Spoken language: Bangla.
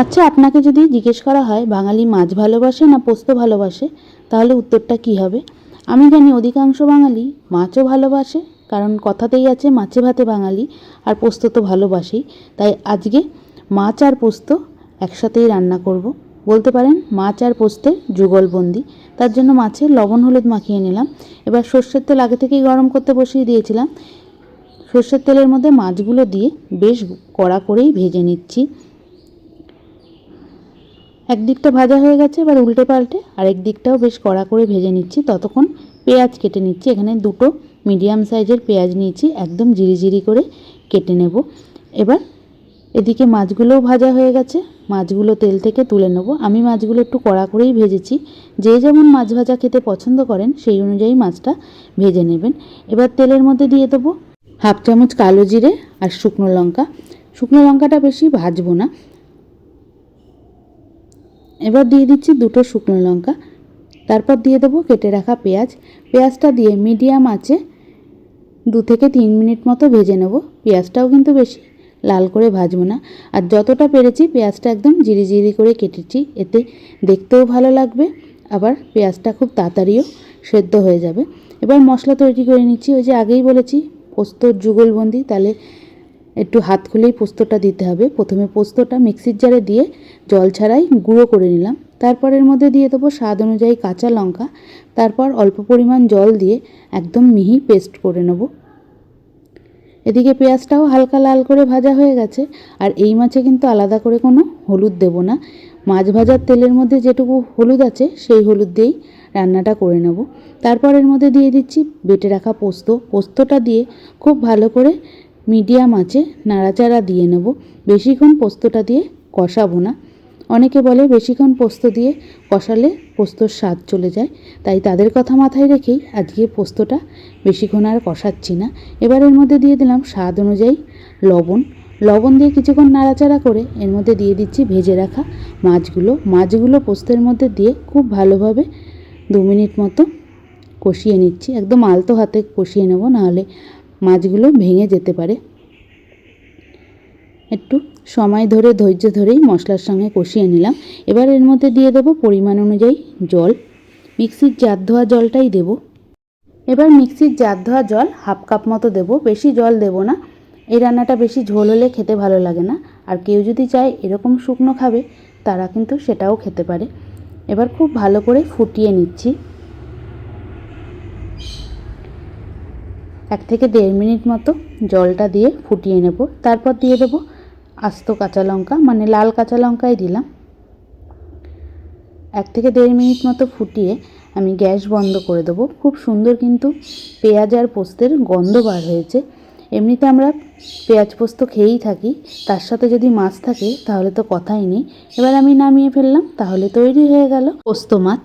আচ্ছা আপনাকে যদি জিজ্ঞেস করা হয়, বাঙালি মাছ ভালোবাসে না পোস্ত ভালোবাসে, তাহলে উত্তরটা কী হবে? আমি জানি অধিকাংশ বাঙালি মাছও ভালোবাসে, কারণ কথাতেই আছে মাছে ভাতে বাঙালি, আর পোস্ত তো ভালোবাসেই। তাই আজকে মাছ আর পোস্ত একসাথেই রান্না করব। বলতে পারেন, মাছ আর পোস্তের যুগলবন্দি তার জন্য মাছে লবণ হলুদ মাখিয়ে নিলাম। এবার সর্ষের তেল আগে থেকেই গরম করতে বসিয়ে দিয়েছিলাম। সর্ষের তেলের মধ্যে মাছগুলো দিয়ে বেশ কড়া করেই ভেজে নিচ্ছি। একদিকটা ভাজা হয়ে গেছে, এবার উল্টে পাল্টে আরেক দিকটাও বেশ কড়া করে ভেজে নিচ্ছি। ততক্ষণ পেঁয়াজ কেটে নিচ্ছি, এখানে দুটো মিডিয়াম সাইজের পেঁয়াজ নিয়েছি, একদম জিরি করে কেটে নেব। এবার এদিকে মাছগুলোও ভাজা হয়ে গেছে, মাছগুলো তেল থেকে তুলে নেব। আমি মাছগুলো একটু কড়া করেই ভেজেছি। যে যেমন মাছ ভাজা খেতে পছন্দ করেন, সেই অনুযায়ী মাছটা ভেজে নেবেন। এবার তেলের মধ্যে দিয়ে দেবো হাফ চামচ কালো জিরে আর শুকনো লঙ্কা। শুকনো লঙ্কাটা বেশি ভাজবো না এবার দিয়ে দিচ্ছি দুটো শুকনো লঙ্কা। তারপর দিয়ে দেবো কেটে রাখা পেঁয়াজ। পেঁয়াজটা দিয়ে মিডিয়াম আঁচে দু থেকে তিন মিনিট মতো ভেজে নেব। পেঁয়াজটাও কিন্তু বেশি লাল করে ভাজবো না। আর যতটা পেরেছি পেঁয়াজটা একদম জিরি জিরি করে কেটেছি। এতে দেখতেও ভালো লাগবে। আবার পেঁয়াজটা খুব তাড়াতাড়িও সেদ্ধ হয়ে যাবে। এবার মশলা তৈরি করে নিচ্ছি। ওই যে আগেই বলেছি, পোস্তর যুগলবন্দি। তাহলে একটু হাত খুলেই পোস্তটা দিতে হবে। প্রথমে পোস্তটা মিক্সির জারে দিয়ে জল ছাড়াই গুঁড়ো করে নিলাম। তারপর এর মধ্যে দিয়ে দেবো স্বাদ অনুযায়ী কাঁচা লঙ্কা। তারপর অল্প পরিমাণ জল দিয়ে একদম মিহি পেস্ট করে নেব। এদিকে পেঁয়াজটাও হালকা লাল করে ভাজা হয়ে গেছে। আর এই মাছে কিন্তু আলাদা করে কোনো হলুদ দেব না। মাছ ভাজার তেলের মধ্যে যেটুকু হলুদ আছে, সেই হলুদ দিয়েই রান্নাটা করে নেব। তারপর এর মধ্যে দিয়ে দিচ্ছি বেটে রাখা পোস্ত। পোস্তটা দিয়ে খুব ভালো করে মিডিয়াম আছে, নাড়াচাড়া দিয়ে নেব। বেশিক্ষণ পোস্তটা দিয়ে কষাবো না। অনেকে বলে বেশিক্ষণ পোস্ত দিয়ে কষালে পোস্তর স্বাদ চলে যায়। তাই তাদের কথা মাথায় রেখেই আজকে পোস্তটা বেশিক্ষণ আর কষাচ্ছি না। এবার এর মধ্যে দিয়ে দিলাম স্বাদ অনুযায়ী লবণ। লবণ দিয়ে কিছুক্ষণ নাড়াচাড়া করে এর মধ্যে দিয়ে দিচ্ছি ভেজে রাখা মাছগুলো। মাছগুলো পোস্তের মধ্যে দিয়ে খুব ভালোভাবে দু মিনিট মতো কষিয়ে নিচ্ছি। একদম আলতো হাতে কষিয়ে নেব, নাহলে মাছগুলো ভেঙে যেতে পারে। একটু সময় ধরে, ধৈর্য ধরেই মশলার সঙ্গে কষিয়ে নিলাম। এবার এর মধ্যে দিয়ে দেবো পরিমাণ অনুযায়ী জল। মিক্সির জার ধোয়া জলটাই দেবো। এবার মিক্সির জার ধোয়া জল হাফ কাপ মতো দেবো। বেশি জল দেবো না। এই রান্নাটা বেশি ঝোল হলে খেতে ভালো লাগে না। আর কেউ যদি চায় এরকম শুকনো খাবে, তারা কিন্তু সেটাও খেতে পারে। এবার খুব ভালো করে ফুটিয়ে নিচ্ছি। এক থেকে দেড় মিনিট মতো জলটা দিয়ে ফুটিয়ে নেব। তারপর দিয়ে দেবো আস্ত কাঁচা লঙ্কা মানে লাল কাঁচা লঙ্কাই দিলাম। এক থেকে দেড় মিনিট মতো ফুটিয়ে আমি গ্যাস বন্ধ করে দেবো। খুব সুন্দর কিন্তু পেঁয়াজ আর পোস্তের গন্ধ বার হয়েছে। এমনিতে আমরা পেঁয়াজ পোস্ত খেয়েই থাকি, তার সাথে যদি মাছ থাকে তাহলে তো কথাই নেই। এবার আমি নামিয়ে ফেললাম, তাহলে তৈরি হয়ে গেল পোস্ত মাছ।